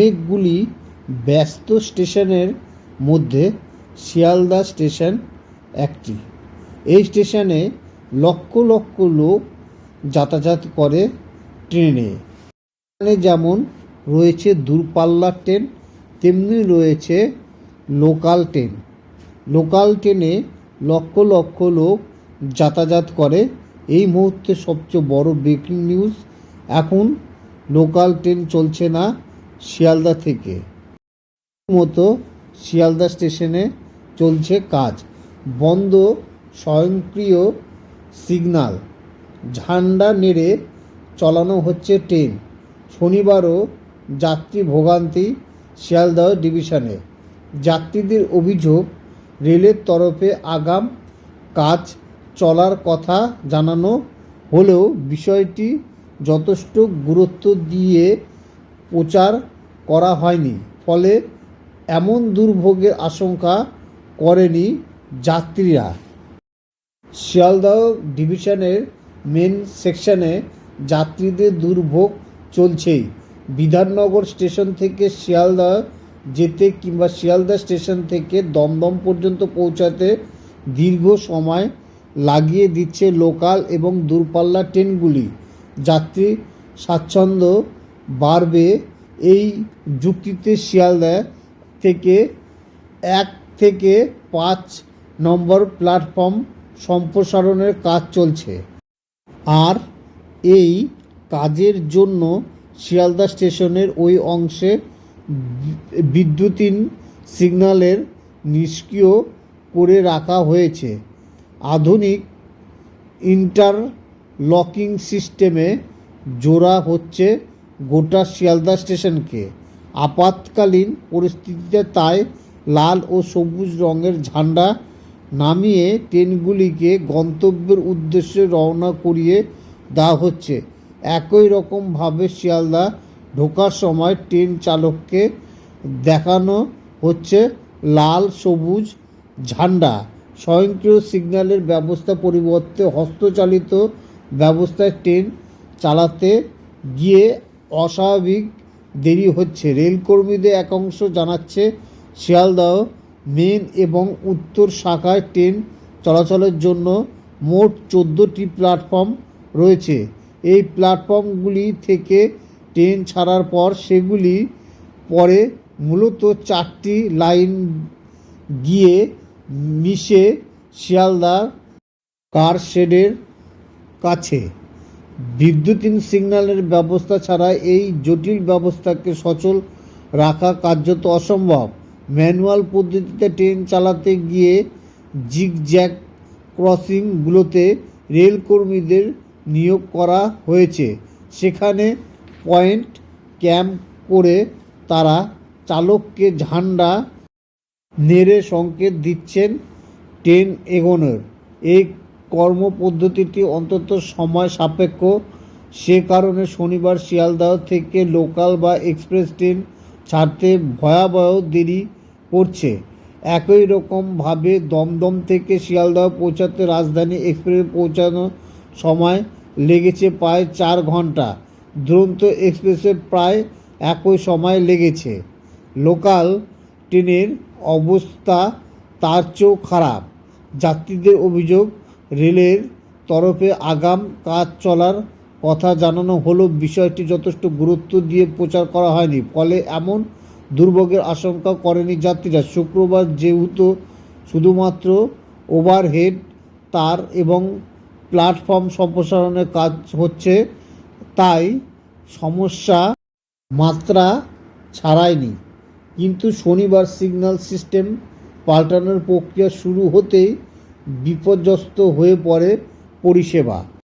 অনেকগুলি ব্যস্ত স্টেশনের মধ্যে শিয়ালদা স্টেশন একটি। এই স্টেশনে লক্ষ লক্ষ লোক যাতায়াত করে ট্রেনে। এখানে যেমন রয়েছে দূরপাল্লার ট্রেন, তেমনি রয়েছে লোকাল ট্রেন। লোকাল ট্রেনে লক্ষ লক্ষ লোক যাতায়াত করে। এই মুহূর্তে সবচেয়ে বড় ব্রেকিং নিউজ এখন লোকাল ট্রেন চলছে না। শিয়ালদা থেকে। মতো শিয়ালদা স্টেশনে চলছে কাজ। বন্ধ স্বয়ংক্রিয় সিগন্যাল ঝান্ডা নেড়ে চলানো হচ্ছে ট্রেন। শনিবারও যাত্রী ভোগান্তি শিয়ালদহ ডিভিশনে। যাত্রীদের অভিযোগ, রেলের তরফে আগাম কাজ চলার কথা জানানো হলেও বিষয়টি যথেষ্ট গুরুত্ব দিয়ে প্রচার করা হয়নি। ফলে এমন দুর্ভোগের আশঙ্কা করেনি যাত্রীরা। শিয়ালদহ ডিভিশনের মেন সেকশনে যাত্রীদের দুর্ভোগ চলছেই। বিধাননগর স্টেশন থেকে শিয়ালদহ যেতে কিংবা শিয়ালদহ স্টেশন থেকে দমদম পর্যন্ত পৌঁছাতে দীর্ঘ সময় লাগিয়ে দিচ্ছে লোকাল এবং দূরপাল্লা ট্রেনগুলি। যাত্রী স্বাচ্ছন্দ্য বাড়বে, এই যুক্তিতে শিয়ালদহ থেকে এক থেকে পাঁচ নম্বর প্ল্যাটফর্ম সম্প্রসারণের কাজ চলছে। আর এই কাজের জন্য শিয়ালদা স্টেশনের ওই অংশে বিদ্যুতিন সিগন্যালের নিষ্ক্রিয় করে রাখা হয়েছে। আধুনিক ইন্টারলকিং সিস্টেমে জোড়া হচ্ছে গোটা শিয়ালদা স্টেশনকে আপাতকালীন পরিস্থিতিতে তাই লাল ও সবুজ রঙের ঝান্ডা নামিয়ে ট্রেনগুলিকে গন্তব্যের উদ্দেশ্যে রওনা করিয়ে দেওয়া হচ্ছে। একই রকমভাবে শিয়ালদা ঢোকার সময় ট্রেন চালককে দেখানো হচ্ছে লাল সবুজ ঝান্ডা। স্বয়ংক্রিয় সিগন্যালের ব্যবস্থা পরিবর্তে হস্তচালিত ব্যবস্থায় ট্রেন চালাতে গিয়ে অস্বাভাবিক দেরি হচ্ছে। রেলকর্মীদের এক অংশ জানাচ্ছে, শিয়ালদহ, মেন এবং উত্তর শাখায় ট্রেন চলাচলের জন্য মোট চোদ্দোটি প্ল্যাটফর্ম রয়েছে। এই প্ল্যাটফর্মগুলি থেকে ট্রেন ছাড়ার পর সেগুলি পরে মূলত চারটি লাইন গিয়ে মিশে শিয়ালদার কার শেডের কাছে। বিদ্যুতিন সিগন্যালের ব্যবস্থা ছাড়া এই জটিল ব্যবস্থাকে সচল রাখা কার্যত অসম্ভব। ম্যানুয়াল পদ্ধতিতে ট্রেন চালাতে গিয়ে জিগজ্যাগ ক্রসিংগুলোতে রেলকর্মীদের নিয়োগ করা হয়েছে। সেখানে পয়েন্ট ক্যাম্প করে তারা চালককে ঝান্ডা নেড়ে সংকেত দিচ্ছেন ট্রেন এগোনোর। এই কর্মপদ্ধতিটি অন্তত সময় সাপেক্ষ। সে কারণে শনিবার শিয়ালদাহ থেকে লোকাল বা এক্সপ্রেস ট্রেন ছাড়তে ভয়াবহ দেরি করছে। একই রকমভাবে দমদম থেকে শিয়ালদাহ পৌঁছাতে রাজধানী এক্সপ্রেস পৌঁছানো সময় লেগেছে প্রায় চার ঘণ্টা দুরন্ত এক্সপ্রেসে প্রায় একই সময় লেগেছে। লোকাল ট্রেনের অবস্থা তার চেয়েও খারাপ। যাত্রীদের অভিযোগ রেলের তরফে আগাম কাজ চলার কথা জানানো হলেও বিষয়টি যথেষ্ট গুরুত্ব দিয়ে প্রচার করা হয়নি। ফলে এমন দুর্ভোগের আশঙ্কা করেনি যাত্রীরা। শুক্রবার যেহেতু শুধুমাত্র ওভারহেড, তার এবং প্ল্যাটফর্ম সম্প্রসারণের কাজ হচ্ছে, তাই সমস্যা মাত্রা ছাড়ায়নি। কিন্তু শনিবার সিগন্যাল সিস্টেম পাল্টানোর প্রক্রিয়া শুরু হতেই বিপর্যস্ত হয়ে পড়ে পরিষেবা।